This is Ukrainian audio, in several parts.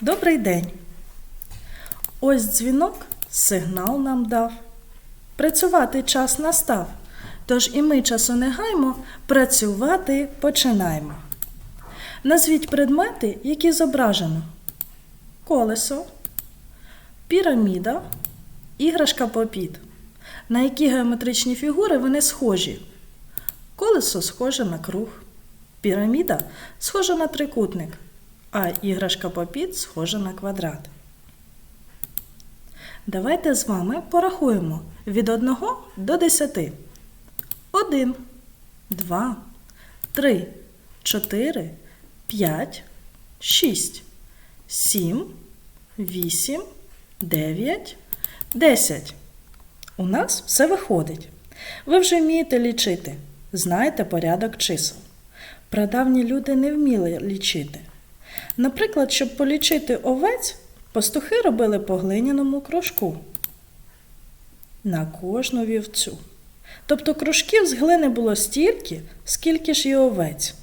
Добрий день. Ось дзвінок сигнал нам дав. Працювати час настав. Тож і ми часу не гаймо, працювати починаємо. Назвіть предмети, які зображено: колесо, піраміда, іграшка попіт. На які геометричні фігури вони схожі? Колесо схоже на круг, піраміда схожа на трикутник, а іграшка попіт схожа на квадрат. Давайте з вами порахуємо від 1 до 10. 1, 2, 3, 4, 5, 6, 7, 8, 9, 10. У нас все виходить. Ви вже вмієте лічити, знаєте порядок чисел. Прадавні люди не вміли лічити. Наприклад, щоб полічити овець, пастухи робили по глиняному кружку на кожну вівцю. Тобто кружків з глини було стільки, скільки ж і овець.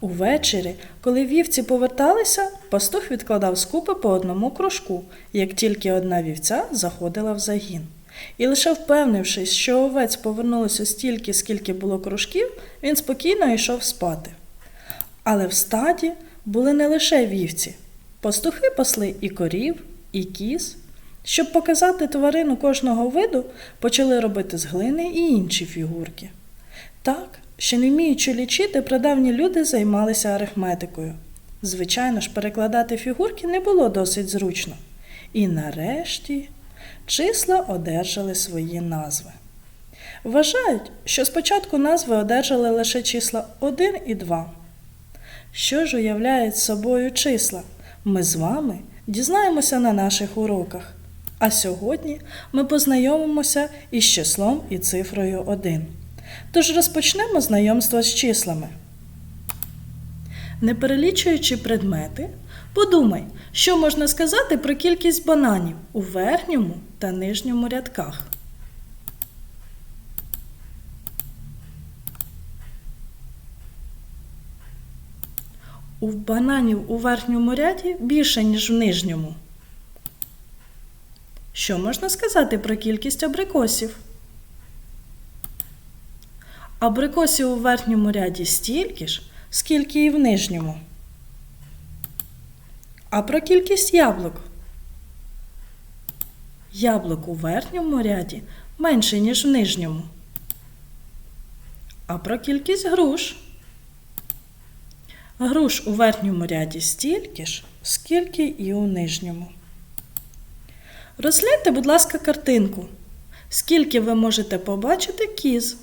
Увечері, коли вівці поверталися, пастух відкладав з купи по одному кружку, як тільки одна вівця заходила в загін. І лише впевнившись, що овець повернулося стільки, скільки було кружків, він спокійно йшов спати. Але в стаді були не лише вівці. Пастухи пасли і корів, і кіз. Щоб показати тварину кожного виду, почали робити з глини і інші фігурки. Так, ще не вміючи лічити, прадавні люди займалися арифметикою. Звичайно ж, перекладати фігурки не було досить зручно. І нарешті числа одержали свої назви. Вважають, що спочатку назви одержали лише числа 1 і 2. Що ж уявляють собою числа? Ми з вами дізнаємося на наших уроках. А сьогодні ми познайомимося із числом і цифрою 1. Тож розпочнемо знайомство з числами. Не перелічуючи предмети, подумай, що можна сказати про кількість бананів у верхньому та нижньому рядках. У бананів у верхньому ряді більше, ніж в нижньому. Що можна сказати про кількість абрикосів? Абрикосів у верхньому ряді стільки ж, скільки і в нижньому. А про кількість яблук? Яблук у верхньому ряді менше, ніж в нижньому. А про кількість груш? Груш у верхньому ряді стільки ж, скільки і у нижньому. Розгляньте, будь ласка, картинку. Скільки ви можете побачити кіз,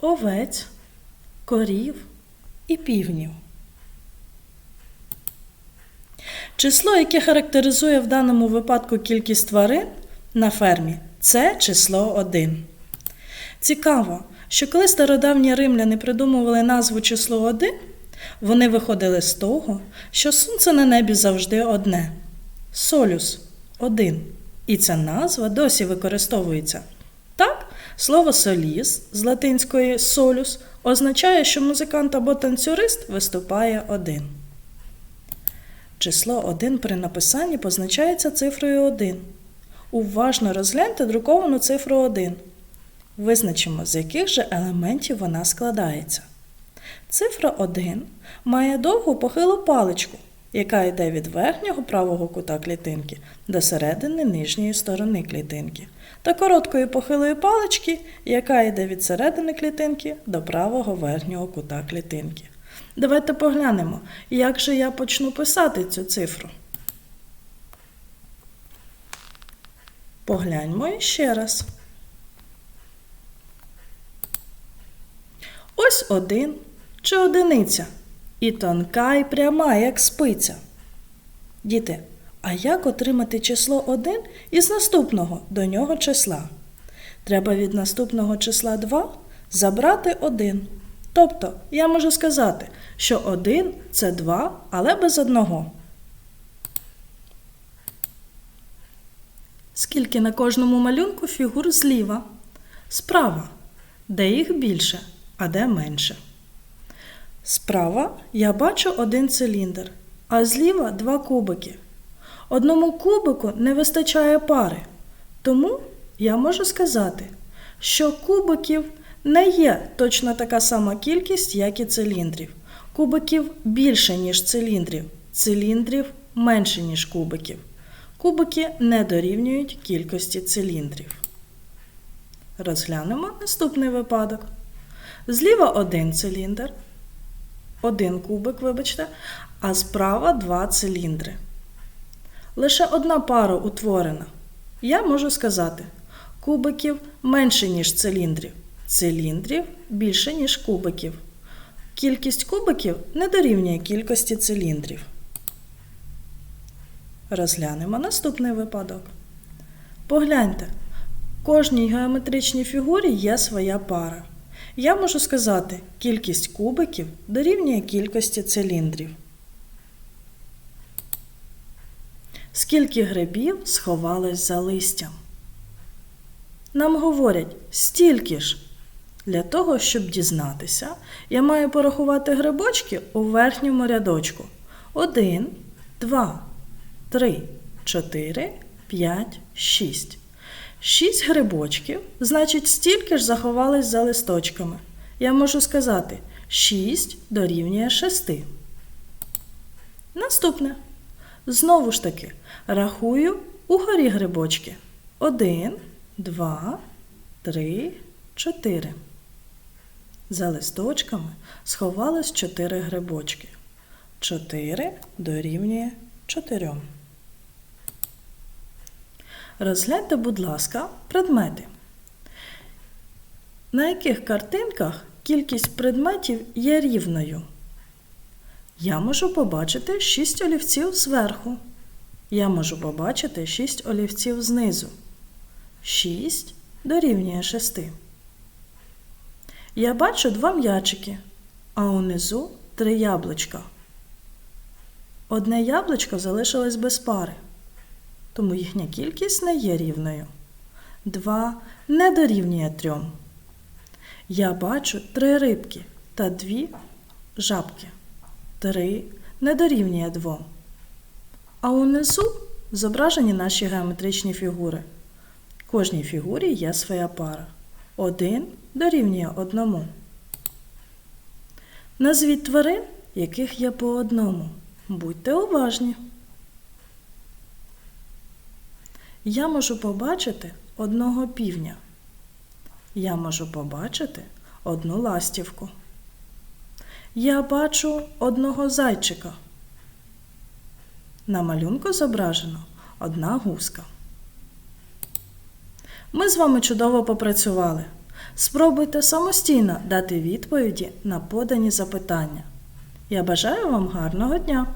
овець, корів і півнів. Число, яке характеризує в даному випадку кількість тварин на фермі, це число 1. Цікаво, що коли стародавні римляни придумували назву число 1, вони виходили з того, що сонце на небі завжди одне солюс один. І ця назва досі використовується. Так, слово соліс з латинської солюс означає, що музикант або танцюрист виступає один. Число 1 при написанні позначається цифрою 1. Уважно розгляньте друковану цифру 1. Визначимо, з яких же елементів вона складається. Цифра 1 має довгу похилу паличку, яка йде від верхнього правого кута клітинки до середини нижньої сторони клітинки, та короткої похилої палички, яка йде від середини клітинки до правого верхнього кута клітинки. Давайте поглянемо, як же я почну писати цю цифру. Погляньмо іще раз. Ось один чи одиниця. І тонка і пряма, як спиця. Діти, а як отримати число 1 із наступного до нього числа? Треба від наступного числа 2 забрати 1. Тобто, я можу сказати, що 1 це 2, але без одного. Скільки на кожному малюнку фігур зліва? Справа. Де їх більше, а де менше? Справа я бачу один циліндр. а зліва два кубики. Одному кубику не вистачає пари. Тому я можу сказати, що кубиків не є точно така сама кількість, як і циліндрів. Кубиків більше, ніж циліндрів, циліндрів менше, ніж кубиків. Кубики не дорівнюють кількості циліндрів. Розглянемо наступний випадок. Зліва один циліндр, один кубик, вибачте, а справа два циліндри. Лише одна пара утворена. Я можу сказати, кубиків менше, ніж циліндрів, циліндрів більше, ніж кубиків. Кількість кубиків не дорівнює кількості циліндрів. Розглянемо наступний випадок. Погляньте, кожній геометричній фігурі є своя пара. Я можу сказати, кількість кубиків дорівнює кількості циліндрів. Скільки грибів сховалось за листям? Нам говорять стільки ж. Для того, щоб дізнатися, я маю порахувати грибочки у верхньому рядочку. Один, два, три, чотири, п'ять, шість. Шість грибочків, значить, стільки ж заховались за листочками. Я можу сказати, 6 дорівнює 6. Наступне. Знову ж таки, рахую угорі грибочки. 1, 2, 3, 4. За листочками сховалось 4 грибочки. 4 дорівнює 4. Розгляньте, будь ласка, предмети. На яких картинках кількість предметів є рівною? Я можу побачити 6 олівців зверху. Я можу побачити 6 олівців знизу. 6 дорівнює 6. Я бачу два м'ячики, а унизу три яблучка. Одне яблучко залишилось без пари тому їхня кількість не є рівною. 2 не дорівнює 3. Я бачу три рибки та дві жабки. 3 не дорівнює 2. А унизу зображені наші геометричні фігури. Кожній фігурі є своя пара. 1 дорівнює 1. Назвіть тварин, яких є по одному. Будьте уважні. Я можу побачити одного півня. Я можу побачити одну ластівку. Я бачу одного зайчика. На малюнку зображено одна гуска. Ми з вами чудово попрацювали. Спробуйте самостійно дати відповіді на подані запитання. Я бажаю вам гарного дня!